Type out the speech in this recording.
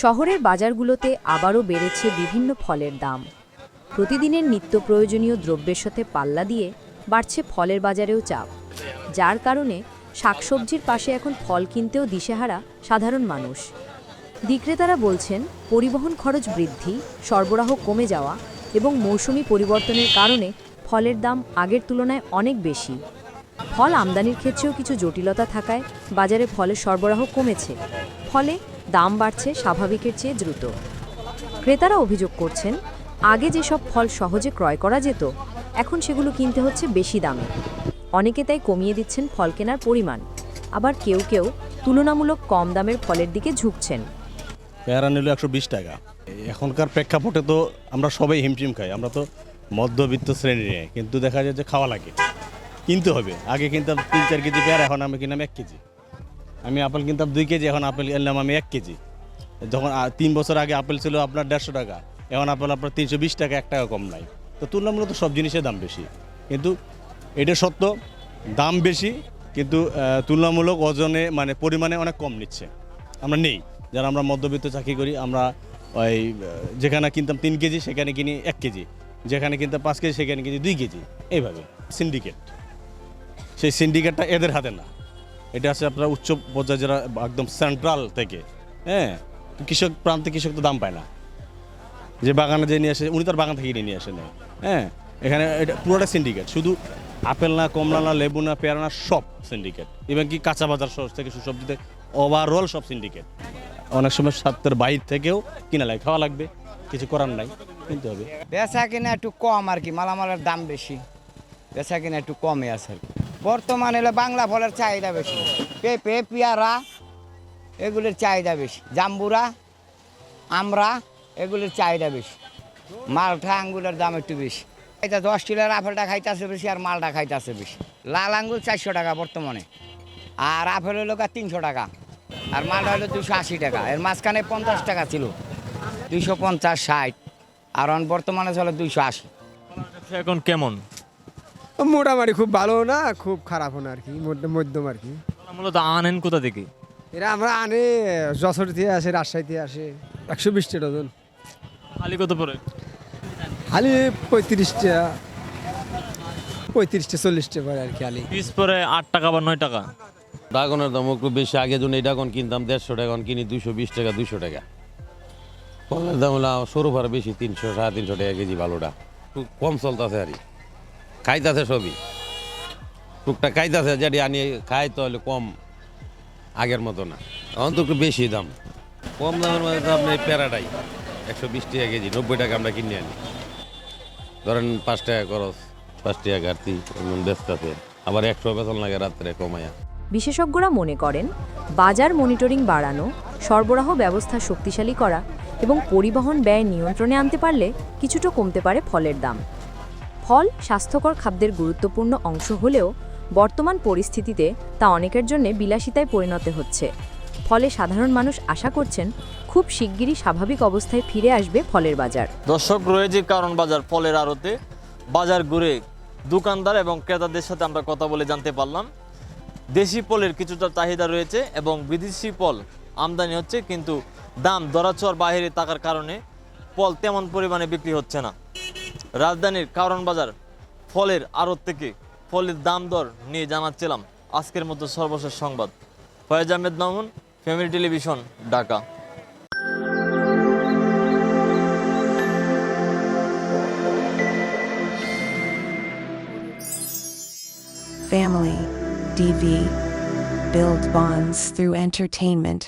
শহরের বাজারগুলোতে আবারও বেড়েছে বিভিন্ন ফলের দাম। প্রতিদিনের নিত্য প্রয়োজনীয় দ্রব্যের সাথে পাল্লা দিয়ে বাড়ছে ফলের বাজারেও চাপ। যার কারণে শাকসবজির পাশে এখন ফল কিনতেও দিশেহারা সাধারণ মানুষ। বিক্রেতারা বলছেন, পরিবহন খরচ বৃদ্ধি, সরবরাহ কমে যাওয়া এবং মৌসুমি পরিবর্তনের কারণে ফলের দাম আগের তুলনায় অনেক বেশি। ফল আমদানির ক্ষেত্রেও কিছু জটিলতা থাকায় বাজারে ফলের সরবরাহ কমেছে। ফলে দাম বাড়ছে স্বাভাবিকের চেয়ে দ্রুত। ক্রেতারা অভিযোগ করছেন, আগে যেসব ফল সহজে ক্রয় করা যেত, এখন সেগুলো কিনতে হচ্ছে বেশি দামে। অনেকে তাই কমিয়ে দিচ্ছেন ফল কেনার পরিমাণ। আবার কেউ কেউ তুলনামূলক কম দামের ফলের দিকে ঝুঁকছেন। পেয়ারা নিল একশো বিশ টাকা। এখনকার প্রেক্ষাপটে তো আমরা সবাই হিমশিম খাই, আমরা তো মধ্যবিত্ত শ্রেণি কিন্তু দেখা যায় যে খাওয়া লাগে। কিনতে হবে। আগে কিনতাম তিন চার কেজি পেয়ারা, এখন আমি কিনলাম এক কেজি। আমি আপেল কিনতাম দুই কেজি, এখন আপেল কিনলাম আমি এক কেজি। যখন তিন বছর আগে আপেল ছিল আপনার দেড়শো টাকা, এখন আপেল আপনার তিনশো বিশ টাকা, এক টাকা কম নাই। তো তুলনামূলক তো সব জিনিসের দাম বেশি। কিন্তু এটা সত্য, দাম বেশি, কিন্তু তুলনামূলক ওজনে মানে পরিমাণে অনেক কম নিচ্ছে। আমরা নেই। যারা আমরা মধ্যবিত্ত চাকরি করি, আমরা ওই যেখানে কিনতাম তিন কেজি, সেখানে কিনি এক কেজি। যেখানে কিনতাম পাঁচ কেজি, সেখানে কিনি দুই কেজি। এইভাবে সিন্ডিকেট সেই সিন্ডিকেটটা এদের হাতে না। এটা আছে আপনার উচ্চ পর্যায়ে যারা একদম সেন্ট্রাল থেকে হ্যাঁ? কৃষক, প্রান্তে কৃষক তো দাম পায় না। যে বাগানে যে নিয়ে আসে, উনি তার বাগান থেকে কিনে নিয়ে আসেন হ্যাঁ? এখানে এটা পুরোটা সিন্ডিকেট শুধু আপেল না, কমলা না, লেবু না, পেয়ারা না, সব সিন্ডিকেট এবং কি কাঁচা বাজার সহ থেকে সুসবজিতে ওভারঅল সব সিন্ডিকেট অনেক সময় সাতের বাইর থেকেও কিনা লাগে, খাওয়া লাগবে, কিছু করার নাই, কিনতে হবে। বেচা কিনা একটু কম আর কি, মালামালের দাম বেশি। বেচা কিনা একটু কমে আছে আর কি। বর্তমানে হলো বাংলা ফলের চাহিদা বেশি। পেঁপে, পেয়ারা, এগুলির চাহিদা বেশি। জাম্বুরা আমরা এগুলির চাহিদা বেশি। মালটা আঙ্গুলের দাম একটু বেশি। এটা দশ কিলোর আপেলটা খাইতেছে বেশি আর মালটা খাইতে খাইতেছে বেশি। লাল আঙ্গুল চারশো টাকা বর্তমানে। আর আপেল হলো তিনশো টাকা। আর মালটা হলো দুশো আশি টাকা। এর মাঝখানে পঞ্চাশ টাকা ছিল। দুইশো পঞ্চাশ ষাট। আর বর্তমানে চলে দুইশো আশি। এখন কেমন? মোটামুটি খুব ভালো না খুব খারাপও না আর কি মধ্যম আর কি। মূলত আনেন কোথা থেকে? এরা আমরা আনে যশোর থেকে আসে রাজশাহী থেকে আসে একশো বিশটা ডজন। খালি কত পরে খালি পঁয়ত্রিশটা পঁয়ত্রিশটা চল্লিশটা পরে আর কি আলি পিস পরে আট টাকা বা নয় টাকা? ড্রাগনের দাম একটু বেশি আগে যখন এই ড্রাগন কিনতাম দেড়শো টাকা এখন কিনি দুশো বিশ টাকা দুশো টাকা। ফলের দাম হলো সরু ভাড়া বেশি তিনশো সাড়ে তিনশো টাকা কেজি ভালোটা। খুব কম চলতেছে আর কি। খাইতাছে সবই টুকটাক খাইতাছে, যেটি আনি খাই তাহলে কম আগের মতো না। এখন তো একটু বেশি দাম। কম দামের মধ্যে তো আপনার প্যারাটাই একশো বিশ টাকা কেজি, নব্বই টাকা আমরা কিনে আনি। ধরেন পাঁচ টাকা খরচ, পাঁচ টাকা ঘাটতি, এমন ব্যস্ত আছে আবার একশো বেতন লাগে রাত্রে কমায়া। বিশেষজ্ঞরা মনে করেন, বাজার মনিটরিং বাড়ানো, সরবরাহ ব্যবস্থা শক্তিশালী করা এবং পরিবহন ব্যয় নিয়ন্ত্রণে আনতে পারলে কিছুটা কমতে পারে ফলের দাম। ফল স্বাস্থ্যকর খাদ্যের গুরুত্বপূর্ণ অংশ হলেও বর্তমান পরিস্থিতিতে তা অনেকের জন্য বিলাসিতায় পরিণত হচ্ছে। ফলে সাধারণ মানুষ আশা করছেন খুব শিগগিরই স্বাভাবিক অবস্থায় ফিরে আসবে ফলের বাজার। দর্শক, রয়েছে কারণ বাজার ফলের আড়তে। বাজার ঘুরে দোকানদার এবং ক্রেতাদের সাথে আমরা কথা বলে জানতে পারলাম। দেশি ফলের কিছুটা চাহিদা রয়েছে এবং বিদেশি ফল আমদানি হচ্ছে, কিন্তু দাম দরাচর বাইরে থাকার কারণে ফল তেমন পরিমাণে বিক্রি হচ্ছে না। রাজধানীর কারণ বাজার ফলের আড়ত থেকে ফলের দাম দর নিয়ে জানাচ্ছিলাম আজকের মতো সর্বশেষ সংবাদ Foyez Ahmed Mamun, family television, Dhaka Family. DV. Build bonds through entertainment.